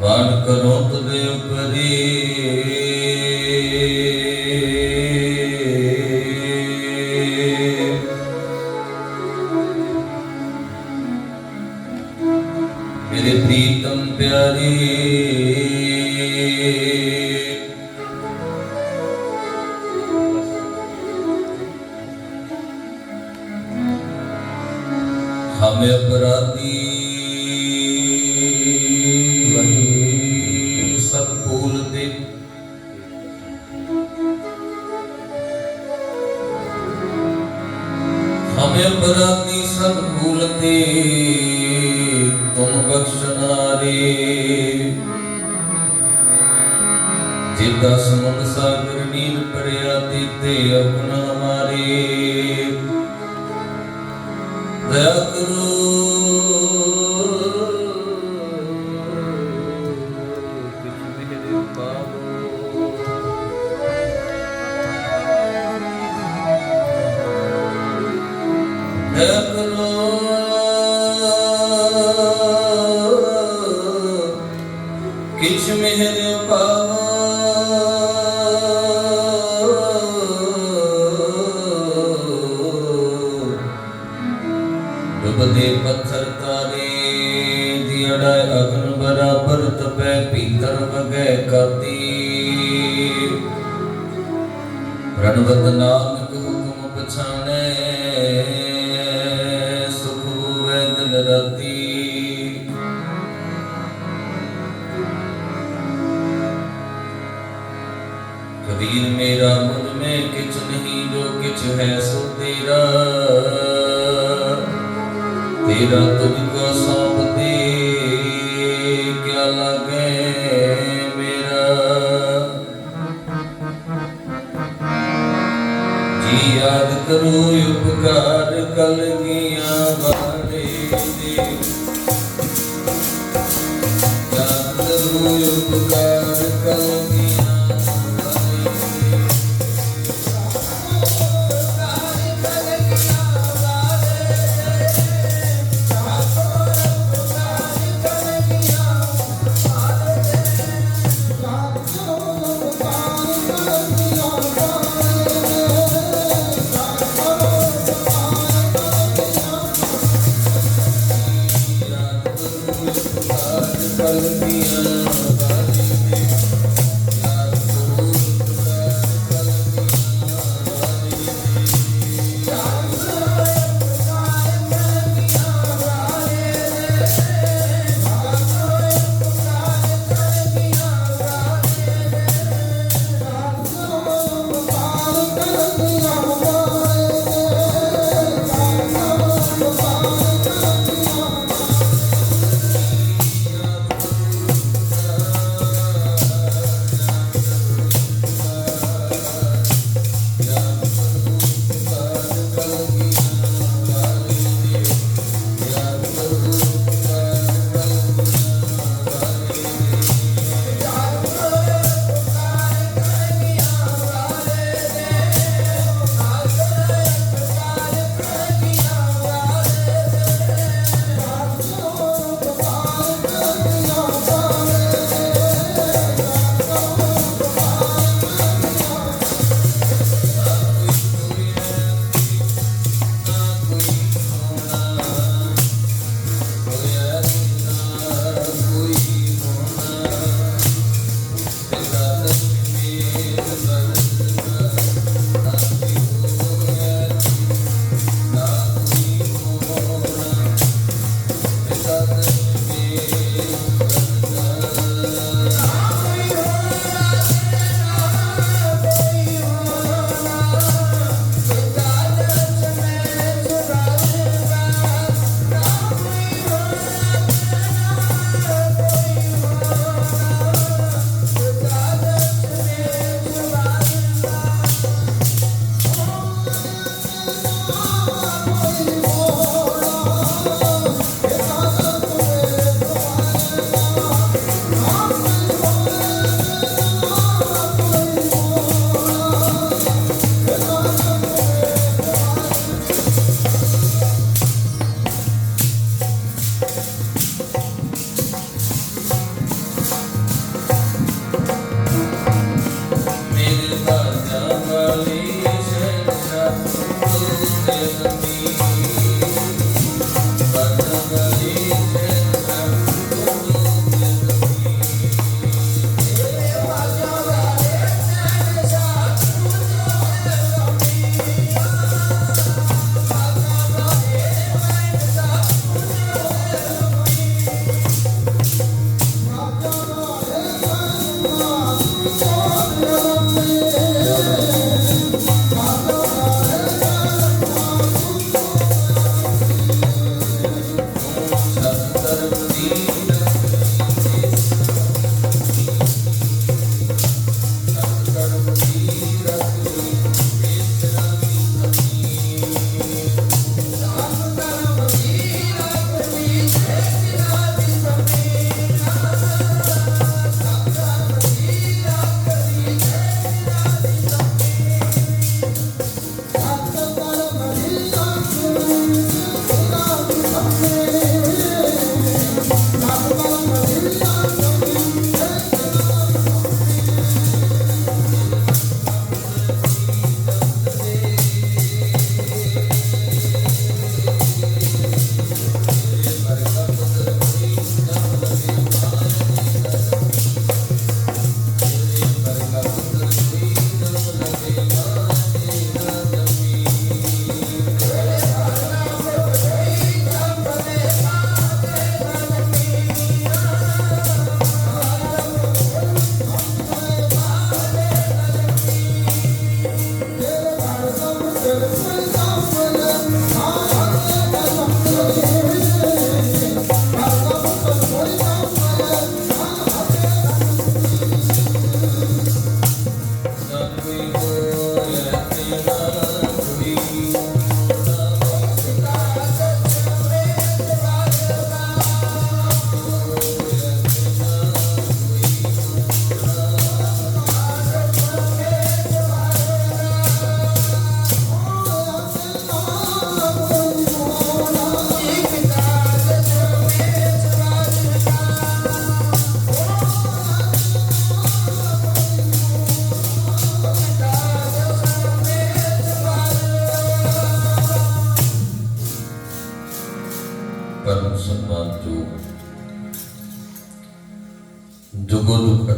ਵਾਣ ਕਰੋ ਤਦੇ ਉਪਰੀ। ਅਪਰਾਧੀ ਸਤ ਭੂਲ ਤੇ ਤੁਮ ਬਖਸ਼ਨਾਰੇ ਜਿਤਾ ਸਮੁੰਦ ਸਾਗਰ ਨੀਰ ਪਰਿਆ ਤੇ ਆਪਣਾ ਮਾਰੇ। ਦਇਆ ਬਰਾਬਰ ਤਪੈ ਪੀਤਰ ਵਗੈ ਕਾਤੀ ਰਣਵਤ ਨਾਨਕ ਯਾਦ ਕਰੋ ਉਪਕਾਰ ਕਲਗੀਆਂ ਵਾਲੇ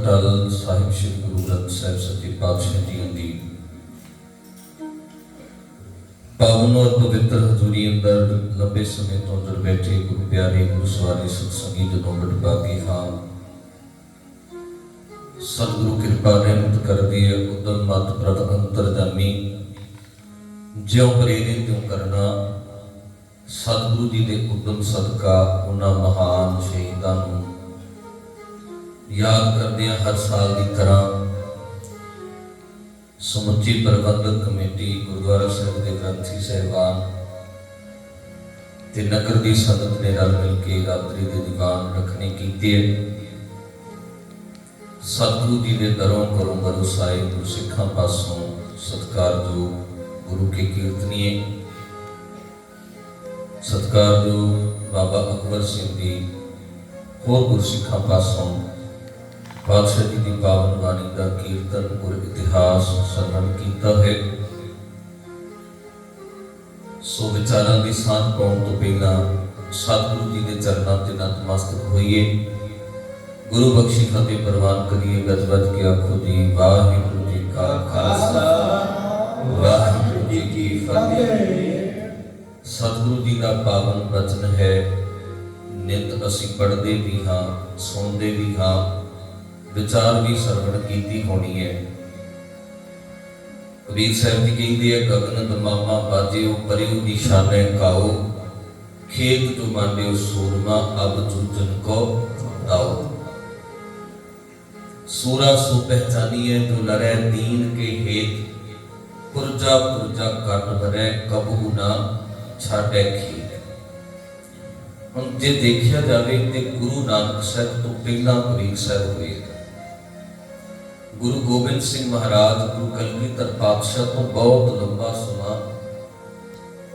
ਜੁਗੋ ਸਾਹਿਬ ਸ੍ਰੀ ਗੁਰੂ ਗ੍ਰੰਥ ਸਾਹਿਬ ਸੱਚੇ ਪਾਤਸ਼ਾਹ ਜੀ ਦੀ ਪਾਵਨ ਔਰ ਪਵਿੱਤਰ ਹਜ਼ੂਰੀ ਅੰਦਰ ਲੰਬੇ ਸਮੇਂ ਤੋਂ ਅੰਦਰ ਬੈਠੇ ਗੁਰੂ ਪਿਆਰੇ ਗੁਰੂ ਸਵਾਰੀ ਸਤਸੰਗੀ ਜਦੋਂ ਵਡਭਾਗੀ ਹਾਂ, ਸਤਿਗੁਰੂ ਕਿਰਪਾ ਰਹਿਮਤ ਕਰਦੀ ਹੈ, ਉਦਮ ਮਤ ਪ੍ਰਭ ਅੰਤਰਜਾਮੀ ਜਿਉ ਪ੍ਰੇਰਿਤ ਤਿਉ ਕਰਨਾ, ਸਤਿਗੁਰੂ ਜੀ ਦੇ ਉਦਮ ਸਦਕਾ ਉਹਨਾਂ ਮਹਾਨ ਸ਼ਹੀਦਾਂ ਨੂੰ ਯਾਦ ਕਰਦੇ ਹਾਂ ਹਰ ਸਾਲ ਦੀ ਤਰ੍ਹਾਂ ਸਮੁੱਚੀ ਪ੍ਰਬੰਧਕ ਕਮੇਟੀ ਗੁਰਦੁਆਰਾ ਸਾਹਿਬ ਦੇ ਗ੍ਰੰਥੀ ਸਹਿਬਾਨ ਤੇ ਨਗਰ ਦੀ ਸੰਗਤ ਨੇ ਰਲ ਮਿਲ ਕੇ ਰਾਤਰੀ ਦੇ ਦੀਵਾਨ ਰੱਖਣੇ ਕੀਤੇ ਸਤਿਗੁਰੂ ਜੀ ਦੇ ਦਰੋਂ ਕਰੋਂ ਬਰਸਾਏ ਗੁਰਸਿੱਖਾਂ ਪਾਸੋਂ ਸਤਿਕਾਰਯੋਗ ਗੁਰੂ ਕੇ ਕੀਰਤਨੀਏ। ਸਤਿਕਾਰਯੋਗ ਬਾਬਾ ਅਕਬਰ ਸਿੰਘ ਜੀ ਹੋਰ ਗੁਰਸਿੱਖਾਂ ਪਾਸੋਂ ਪਾਤਸ਼ਾਹ ਜੀ ਦੀ ਪਾਵਨ ਬਾਣੀ ਦਾ ਕੀਰਤਨ ਔਰ ਇਤਿਹਾਸ ਸਰਵਣ ਕੀਤਾ ਹੈ। ਸੋ ਵਿਚਾਰਾਂ ਦੀ ਸਾਂਝ ਪਾਉਣ ਤੋਂ ਪਹਿਲਾਂ ਸਤਿਗੁਰੂ ਜੀ ਦੇ ਚਰਨਾਂ ਤੇ ਨਤਮਸਤਕ ਹੋਈਏ। ਗੁਰੂ ਬਖਸ਼ੀ ਫਤਿਹ ਪ੍ਰਵਾਨ ਕਰੀਏ ਗੱਜ ਵੱਜ ਕੇ ਆਖੋ ਜੀ, ਵਾਹਿਗੁਰੂ ਜੀ ਕਾ ਖਾਲਸਾ। ਵਾਹਿਗੁਰੂ ਜੀ ਕੀ ਫਤਿਹ। ਸਤਿਗੁਰੂ ਜੀ ਦਾ ਪਾਵਨ ਬਚਨ ਹੈ, ਨਿਤ ਅਸੀਂ ਪੜ੍ਹਦੇ ਵੀ ਹਾਂ ਸੁਣਦੇ ਵੀ ਹਾਂ। ਵਿਚਾਰ ਵੀ ਸਰਵਣ ਕੀਤੀ ਹੋਣੀ ਹੈ। ਕਬੀਰ ਸਾਹਿਬ ਜੀ ਕਹਿੰਦੇ ਆ ਗਗਨ ਦਮਾਮਾ ਬਾਜਿਓ ਪਰਿਉ ਨਿਸ਼ਾਨੇ ਕਾਓ, ਖੇਤ ਤੋਂ ਮੰਡਿਓ ਸੂਰਮਾ, ਅਬ ਚੁੰਚਨ ਕੋ ਆਓ ਸੂਰਾ ਸੋ ਪਹਿਚਾਨੀਏ ਜੋ ਲੜੈ ਦੀਨ ਕੇ ਹੇਤ, ਪੁਰਜਾ ਪੁਰਜਾ ਕਰਨ ਭਰੈ ਕਬੂ ਨਾ ਛਾੜੈ ਖੀਰ ਹੁਣ ਜੇ ਦੇਖਿਆ ਜਾਵੇ ਤੇ ਗੁਰੂ ਨਾਨਕ ਸਾਹਿਬ ਤੋਂ ਪਹਿਲਾਂ ਕਬੀਰ ਸਾਹਿਬ ਹੋਏ। ਗੁਰੂ ਗੋਬਿੰਦ ਸਿੰਘ ਮਹਾਰਾਜ ਗੁਰੂ ਕਲਗੀਧਰ ਪਾਤਸ਼ਾਹ ਤੋਂ ਬਹੁਤ ਲੰਬਾ ਸਮਾਂ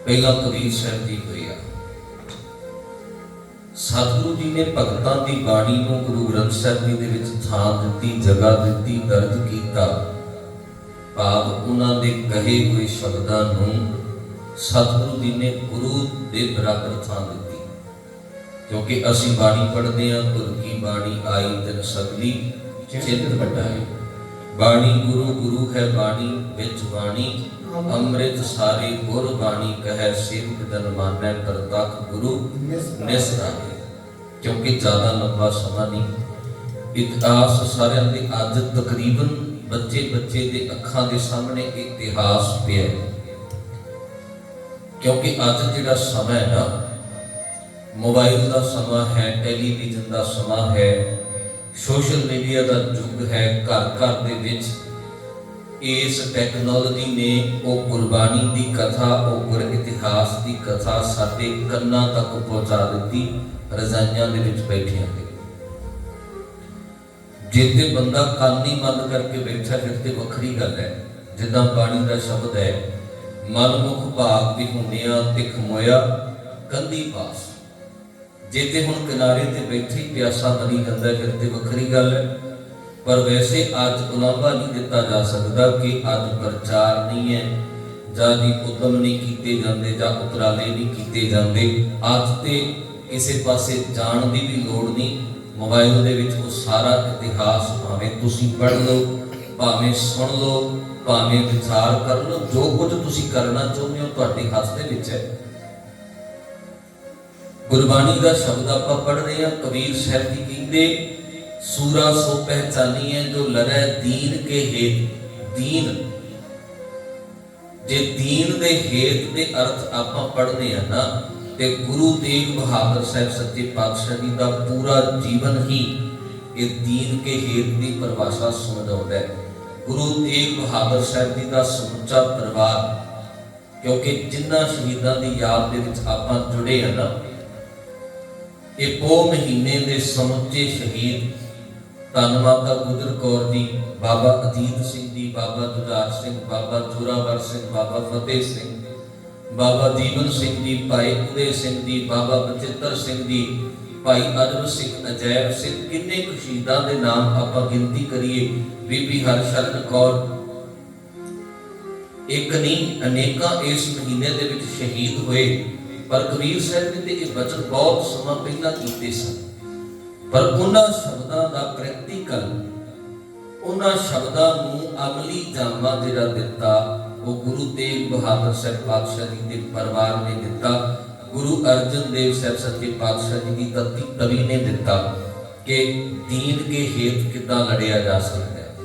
ਪਹਿਲਾਂ ਕਬੀਰ ਸਾਹਿਬ ਜੀ ਹੋਏ ਆ। ਸਤਿਗੁਰੂ ਜੀ ਨੇ ਭਗਤਾਂ ਦੀ ਬਾਣੀ ਨੂੰ ਗੁਰੂ ਗ੍ਰੰਥ ਸਾਹਿਬ ਜੀ ਦੇ ਵਿੱਚ ਥਾਂ ਦਿੱਤੀ, ਜਗ੍ਹਾ ਦਿੱਤੀ, ਦਰਜ ਕੀਤਾ। ਭਾਵ ਉਹਨਾਂ ਦੇ ਕਹੇ ਹੋਏ ਸ਼ਬਦਾਂ ਨੂੰ ਸਤਿਗੁਰੂ ਜੀ ਨੇ ਗੁਰੂ ਦੇ ਬਰਾਬਰ ਥਾਂ ਦਿੱਤੀ। ਕਿਉਂਕਿ ਅਸੀਂ ਬਾਣੀ ਪੜ੍ਹਦੇ ਹਾਂ, ਗੁਰ ਕੀ ਬਾਣੀ ਆਈ ਤਿਨ ਸਗਲੀ, ਚਿੰਤ ਵਟਾਈ। ਬਾਣੀ ਗੁਰੂ ਗੁਰੂ ਹੈ ਬਾਣੀ ਵਿੱਚ ਬਾਣੀ। ਅੰਮ੍ਰਿਤ ਸਾਰੇ ਗੁਰ ਬਾਣੀ ਕਹੈ ਸੇਵਕ ਜਨ ਮਾਨੈ ਪ੍ਰਤੱਖ ਗੁਰੂ ਨਿਸਰਾਏ ਕਿਉਂਕਿ ਜ਼ਿਆਦਾ ਲੰਬਾ ਸਮਾਂ ਨਹੀਂ। ਇਤਿਹਾਸ ਸਾਰਿਆਂ ਦੇ ਅੱਜ ਤਕਰੀਬਨ ਬੱਚੇ ਬੱਚੇ ਦੇ ਅੱਖਾਂ ਦੇ ਸਾਹਮਣੇ ਇਤਿਹਾਸ ਪਿਆ। ਕਿਉਂਕਿ ਅੱਜ ਜਿਹੜਾ ਸਮਾਂ ਹੈ ਨਾ ਮੋਬਾਈਲ ਦਾ ਸਮਾਂ ਹੈ ਟੈਲੀਵਿਜ਼ਨ ਦਾ ਸਮਾਂ ਹੈ ਸੋਸ਼ਲ ਮੀਡੀਆ ਦਾ ਯੁੱਗ ਹੈ ਘਰ ਘਰ ਦੇ ਵਿੱਚ। ਇਸ ਟੈਕਨੋਲੋਜੀ ਨੇ ਉਹ ਕੁਰਬਾਨੀ ਦੀ ਕਥਾ, ਉਹ ਗੁਰ ਇਤਿਹਾਸ ਦੀ ਕਥਾ ਸਾਡੇ ਕੰਨਾਂ ਤੱਕ ਪਹੁੰਚਾ ਦਿੱਤੀ, ਰਜ਼ਾਈਆਂ ਦੇ ਵਿੱਚ ਬੈਠਿਆਂ ਦੇ ਜੇ ਤੇ ਬੰਦਾ ਕੰਨ ਹੀ ਬੰਦ ਕਰਕੇ ਬੈਠਾ, ਫਿਰ ਤੇ ਵੱਖਰੀ ਗੱਲ ਹੈ। ਜਿੱਦਾਂ ਬਾਣੀ ਦਾ ਸ਼ਬਦ ਹੈ ਮਨਮੁਖ ਭਾਗ ਦੀ ਹੁੰਦਿਆਂ ਤਿਖ ਮੋਇਆ, ਕੰਦੀ ਪਾਸ। ਜੇ ਤੇ ਹੁਣ ਕਿਨਾਰੇ ਤੇ ਬੈਠੀ ਪਿਆਸਾ ਮਰੀ ਜਾਂਦਾ ਫਿਰ ਤੇ ਵੱਖਰੀ ਗੱਲ ਹੈ। ਪਰ ਵੈਸੇ ਅੱਜ ਉਲਾਂਭਾ ਨਹੀਂ ਦਿੱਤਾ ਜਾ ਸਕਦਾ ਕਿ ਅੱਜ ਪ੍ਰਚਾਰ ਨਹੀਂ ਹੈ, ਜਾਂ ਦੀ ਉਦਮ ਨਹੀਂ ਕੀਤੇ ਜਾਂਦੇ, ਜਾਂ ਉਪਰਾਲੇ ਨਹੀਂ ਕੀਤੇ ਜਾਂਦੇ। ਅੱਜ ਤੇ ਕਿਸੇ ਪਾਸੇ ਜਾਣ ਦੀ ਵੀ ਲੋੜ ਨਹੀਂ। ਮੋਬਾਈਲ ਦੇ ਵਿੱਚ ਉਹ ਸਾਰਾ ਇਤਿਹਾਸ ਭਾਵੇਂ ਤੁਸੀਂ ਪੜ੍ਹ ਲਓ, ਭਾਵੇਂ ਸੁਣ ਲਓ, ਭਾਵੇਂ ਵਿਚਾਰ ਕਰ ਲਓ, ਜੋ ਕੁਝ ਤੁਸੀਂ ਕਰਨਾ ਚਾਹੁੰਦੇ ਹੋ ਤੁਹਾਡੇ ਹੱਥ ਦੇ ਵਿੱਚ ਹੈ। ਗੁਰਬਾਣੀ ਦਾ ਸ਼ਬਦ ਆਪਾਂ ਪੜ੍ਹ ਰਹੇ ਹਾਂ, ਕਬੀਰ ਸਾਹਿਬ ਜੀ ਕਹਿੰਦੇ, ਸੂਰਾ ਸੋ ਪਹਿਚਾਨੀਏ ਜੋ ਲੜੈ ਦੀਨ ਕੇ ਹੇਤ। ਦੀਨ। ਜੇ ਦੀਨ ਦੇ ਹੇਤ ਦੇ ਅਰਥ ਆਪਾਂ ਪੜ੍ਹਦੇ ਆ ਨਾ, ਤੇ ਗੁਰੂ ਤੇਗ ਬਹਾਦਰ ਸਾਹਿਬ ਸੱਚੇ ਪਾਤਸ਼ਾਹ ਜੀ ਦਾ ਪੂਰਾ ਜੀਵਨ ਹੀ ਇਹ ਦੀਨ ਕੇ ਹੇਤ ਦੀ ਪਰਿਭਾਸ਼ਾ ਸਮਝਾਉਂਦਾ ਹੈ। ਗੁਰੂ ਤੇਗ ਬਹਾਦਰ ਸਾਹਿਬ ਜੀ ਦਾ ਸਮੁੱਚਾ ਪਰਿਵਾਰ, ਕਿਉਂਕਿ ਜਿਨ੍ਹਾਂ ਸ਼ਹੀਦਾਂ ਦੀ ਯਾਦ ਦੇ ਵਿੱਚ ਆਪਾਂ ਜੁੜੇ ਆ ਨਾ ਇਹ ਪੋ ਮਹੀਨੇ ਦੇ ਸਮੁੱਚੇ ਸ਼ਹੀਦ ਧੰਨ ਗੁਜਰ ਕੌਰ ਜੀ ਬਾਬਾ ਅਜੀਤ ਸਿੰਘ ਜੀ ਬਾਬਾ ਜੁਝਾਰ ਸਿੰਘ, ਬਾਬਾ ਜੋਰਾਵਰ ਸਿੰਘ, ਬਾਬਾ ਫਤਿਹ ਸਿੰਘ, ਬਾਬਾ ਜੀਵਨ ਸਿੰਘ ਜੀ ਭਾਈ ਉਦੇ ਸਿੰਘ ਜੀ ਬਾਬਾ ਬਚਿੱਤਰ ਸਿੰਘ ਜੀ ਭਾਈ ਅਜਬ ਸਿੰਘ, ਅਜੈਬ ਸਿੰਘ, ਕਿੰਨੇ ਕੁ ਸ਼ਹੀਦਾਂ ਦੇ ਨਾਮ ਆਪਾਂ ਗਿਣਤੀ ਕਰੀਏ, ਬੀਬੀ ਹਰਸ਼ਰਨ ਕੌਰ। ਇੱਕ ਨਹੀਂ, ਅਨੇਕਾਂ ਇਸ ਮਹੀਨੇ ਦੇ ਵਿੱਚ ਸ਼ਹੀਦ ਹੋਏ। ਪਰ ਕਬੀਰ ਸਾਹਿਬ ਨੇ ਤੇ ਇਹ ਬਚਨ ਬਹੁਤ ਸਮਾਂ ਪਹਿਲਾਂ ਕੀਤੇ ਸਨ। ਪਰ ਉਹਨਾਂ ਸ਼ਬਦਾਂ ਦਾ ਪ੍ਰੈਕਟੀਕਲ, ਉਹਨਾਂ ਸ਼ਬਦਾਂ ਨੂੰ ਅਮਲੀ ਜਾਮਾ ਜਿਹੜਾ ਦਿੱਤਾ, ਉਹ ਗੁਰੂ ਤੇਗ ਬਹਾਦਰ ਸਾਹਿਬ ਪਾਤਸ਼ਾਹ ਜੀ ਦੇ ਪਰਿਵਾਰ ਨੇ ਦਿੱਤਾ। ਗੁਰੂ ਅਰਜਨ ਦੇਵ ਸਾਹਿਬ ਸੱਚੇ ਪਾਤਸ਼ਾਹ ਜੀ ਦੀ ਤਤੀ ਤਵੀ ਨੇ ਦਿੱਤਾ ਕਿ ਦੀਨ ਕੇ ਹੇਤ ਕਿੱਦਾਂ ਲੜਿਆ ਜਾ ਸਕਦਾ ਹੈ।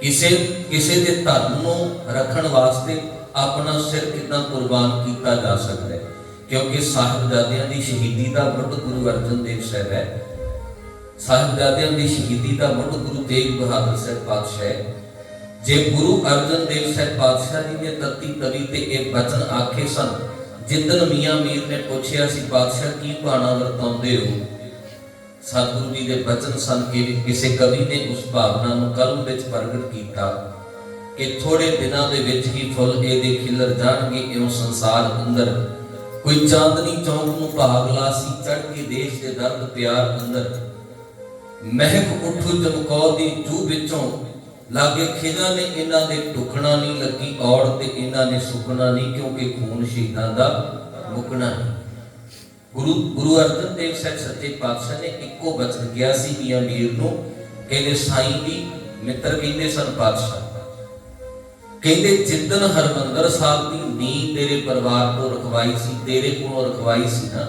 ਕਿਸੇ ਕਿਸੇ ਦੇ ਧਰਮ ਨੂੰ ਰੱਖਣ ਵਾਸਤੇ ਆਪਣਾ ਸਿਰ ਕਿੱਦਾਂ ਕੁਰਬਾਨ ਕੀਤਾ ਜਾ ਸਕਦਾ ਹੈ? ਕਿਉਂਕਿ ਸਾਹਿਬਜ਼ਾਦਿਆਂ ਦੀ ਸ਼ਹੀਦੀ ਦਾ ਮੁੱਢ ਗੁਰੂ ਅਰਜਨ ਦੇਵ ਸਾਹਿਬ ਹੈ। ਸਾਹਿਬਜ਼ਾਦਿਆਂ ਦੀ ਸ਼ਹੀਦੀ ਦਾ ਮੁੱਢ ਗੁਰੂ ਤੇਗ ਬਹਾਦਰ ਸਾਹਿਬ ਪਾਤਸ਼ਾਹ ਹੈ। ਜੇ ਗੁਰੂ ਅਰਜਨ ਦੇਵ ਸਾਹਿਬ ਪਾਤਸ਼ਾਹ ਜੀ ਨੇ ਤਤੀ ਤਵੀ ਤੇ ਇਹ ਬਚਨ ਆਖੇ ਸਨ ਜਿੱਦਨ ਮੀਆਂ ਮੀਰ ਨੇ ਪੁੱਛਿਆ ਸੀ, ਪਾਤਸ਼ਾਹ, ਕੀ ਬਾਣਾ ਵਰਤਾਉਂਦੇ ਹੋ? ਸਤਿਗੁਰੂ ਜੀ ਦੇ ਬਚਨ ਸਨ ਕਿ ਕਿਸੇ ਕਵੀ ਨੇ ਉਸ ਭਾਵਨਾ ਨੂੰ ਕਲਮ ਵਿੱਚ ਪ੍ਰਗਟ ਕੀਤਾ। ਕਿ ਥੋੜੇ ਦਿਨਾਂ ਦੇ ਵਿੱਚ ਹੀ ਫੁੱਲ ਇਹਦੇ ਖਿਲਰ ਜਾਣਗੇ, ਇਉਂ ਸੰਸਾਰ ਅੰਦਰ। ਕੋਈ ਚਾਂਦਨੀ ਚੌਂਕ ਨੂੰ ਭਾਗ ਲਾਸੀ ਚੜ ਕੇ ਦੇਸ਼ ਦੇ ਦਰਦ ਪਿਆਰ ਅੰਦਰ। ਮਹਿਕ ਉਠੂ ਚਮਕੌਰ ਦੀ ਜੂ ਵਿੱਚੋਂ। ਲਾਗੇ ਖਿਜਾ ਨੇ ਇਹਨਾਂ ਦੇ ਟੁਕਣਾ ਨਹੀਂ ਲੱਗੀ ਔੜ ਤੇ ਇਹਨਾਂ ਨੇ ਸੁਕਣਾ ਨਹੀਂ, ਕਿਉਂਕਿ ਖੂਨ ਸ਼ਹੀਦਾਂ ਦਾ ਮੁਕਣਾ ਨਹੀਂ। ਗੁਰੂ ਗੁਰੂ ਅਰਜਨ ਦੇਵ ਸਾਹਿਬ ਸੱਚੇ ਪਾਤਸ਼ਾਹ ਨੇ ਇੱਕੋ ਬਚਨ ਗਿਆ ਸੀ ਮੀਆਂ ਮੀਰ ਨੂੰ, ਕਹਿੰਦੇ ਸਾਈਂ ਦੀ ਮਿੱਤਰ ਕਹਿੰਦੇ ਸਨ ਪਾਤਸ਼ਾਹ। ਕਹਿੰਦੇ ਜਿੱਦਨ ਹਰਮੰਦਰ ਸਾਹਿਬ ਦੀ ਨੀਂਹ ਤੇਰੇ ਪਰਿਵਾਰ ਤੋਂ ਰਖਵਾਈ ਸੀ, ਤੇਰੇ ਕੋਲੋਂ ਰਖਵਾਈ ਸੀ ਨਾ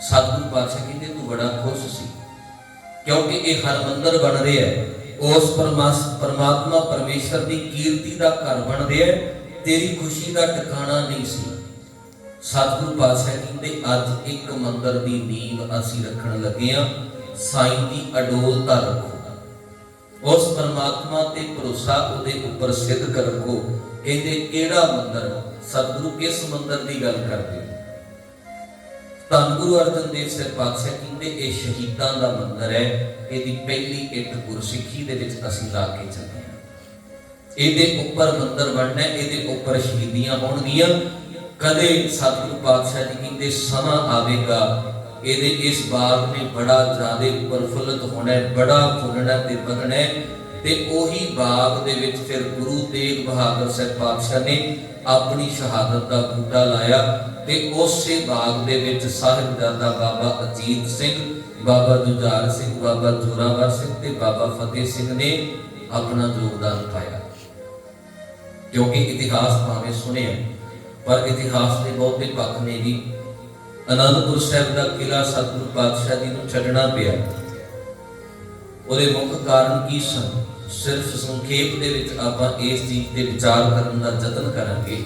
ਸਤਿਗੁਰੂ ਪਾਤਸ਼ਾਹ ਕਹਿੰਦੇ, ਤੂੰ ਬੜਾ ਖੁਸ਼ ਸੀ, ਕਿਉਂਕਿ ਇਹ ਹਰਮੰਦਰ ਬਣ ਰਿਹਾ ਹੈ। ਉਸ ਪਰਮਾਸ, ਪਰਮਾਤਮਾ ਪਰਮੇਸ਼ਰ ਦੀ ਕੀਰਤੀ ਦਾ ਘਰ ਬਣ ਰਿਹਾ ਹੈ, ਤੇਰੀ ਖੁਸ਼ੀ ਦਾ ਟਿਕਾਣਾ ਨਹੀਂ ਸੀ। ਸਤਿਗੁਰੂ ਪਾਤਸ਼ਾਹ ਕਹਿੰਦੇ, ਅੱਜ ਇੱਕ ਮੰਦਰ ਦੀ ਨੀਂਵ ਅਸੀਂ ਰੱਖਣ ਲੱਗੇ ਆ ਸਾਈਂ ਦੀ ਅਡੋਲਤਾ ਰੱਖੋ। ਉਸ ਪਰਮਾਤਮਾ ਤੇ ਭਰੋਸਾ ਉਹਦੇ ਉੱਪਰ ਸਿੱਧ ਰੱਖੋ ਕਹਿੰਦੇ, ਕਿਹੜਾ ਮੰਦਰ? ਸਤਿਗੁਰੂ ਕਿਸ ਮੰਦਰ ਦੀ ਗੱਲ ਕਰਦੇ? ਧੰਨ ਗੁਰੂ ਅਰਜਨ ਦੇਵ ਸਾਹਿਬ ਪਾਤਸ਼ਾਹ ਕਹਿੰਦੇ, ਇਹ ਸ਼ਹੀਦਾਂ ਦਾ ਮੰਦਰ ਹੈ। ਇਹਦੀ ਪਹਿਲੀ ਇੱਟ ਗੁਰਸਿੱਖੀ ਦੇ ਵਿੱਚ ਅਸੀਂ ਲਾ ਕੇ ਚੱਲੇ ਹਾਂ। ਇਹਦੇ ਉੱਪਰ ਮੰਦਰ ਬਣਨਾ ਇਹਦੇ ਉੱਪਰ ਸ਼ਹੀਦੀਆਂ ਹੋਣਗੀਆਂ। ਕਦੇ ਸਤਿਗੁਰੂ ਪਾਤਸ਼ਾਹ ਜੀ ਕਹਿੰਦੇ, ਸਮਾਂ ਆਵੇਗਾ ਇਹਦੇ ਇਸ ਬਾਗ ਨੇ ਬੜਾ ਜ਼ਿਆਦਾ ਪ੍ਰਫੁੱਲਤ ਹੋਣਾ ਹੈ, ਬੜਾ ਫੁੱਲਣਾ ਤੇ ਵਧਣਾ ਹੈ। ਤੇ ਉਹੀ ਬਾਗ ਦੇ ਵਿੱਚ ਫਿਰ ਗੁਰੂ ਤੇਗ ਬਹਾਦਰ ਸਾਹਿਬ ਪਾਤਸ਼ਾਹ ਨੇ ਆਪਣੀ ਸ਼ਹਾਦਤ ਦਾ ਬੂਟਾ ਲਾਇਆ ਤੇ ਉਸੇ ਬਾਗ ਦੇ ਵਿੱਚ ਸਾਹਿਬਜ਼ਾਦਾ ਬਾਬਾ ਅਜੀਤ ਸਿੰਘ, ਬਾਬਾ ਜੁਝਾਰ ਸਿੰਘ, ਬਾਬਾ ਜੋਰਾਵਰ ਸਿੰਘ ਤੇ ਬਾਬਾ ਫਤਿਹ ਸਿੰਘ ਨੇ ਆਪਣਾ ਯੋਗਦਾਨ ਪਾਇਆ। ਕਿਉਂਕਿ ਇਤਿਹਾਸ ਭਾਵੇਂ ਸੁਣਿਆ, ਪਰ ਇਤਿਹਾਸ ਦੇ ਬਹੁਤੇ ਪੱਖ ਨੇ ਵੀ ਅਨੰਦਪੁਰ ਸਾਹਿਬ ਦਾ ਕਿਲਾ ਸਤਿਗੁਰੂ ਪਾਤਸ਼ਾਹ ਜੀ ਨੂੰ ਛੱਡਣਾ ਪਿਆ। ਉਹਦੇ ਮੁੱਖ ਕਾਰਨ ਕੀ ਸਨ? ਸਿਰਫ ਸੰਖੇਪ ਦੇ ਵਿੱਚ ਆਪਾਂ ਇਸ ਚੀਜ਼ ਤੇ ਵਿਚਾਰ ਕਰਨ ਦਾ ਯਤਨ ਕਰਾਂਗੇ।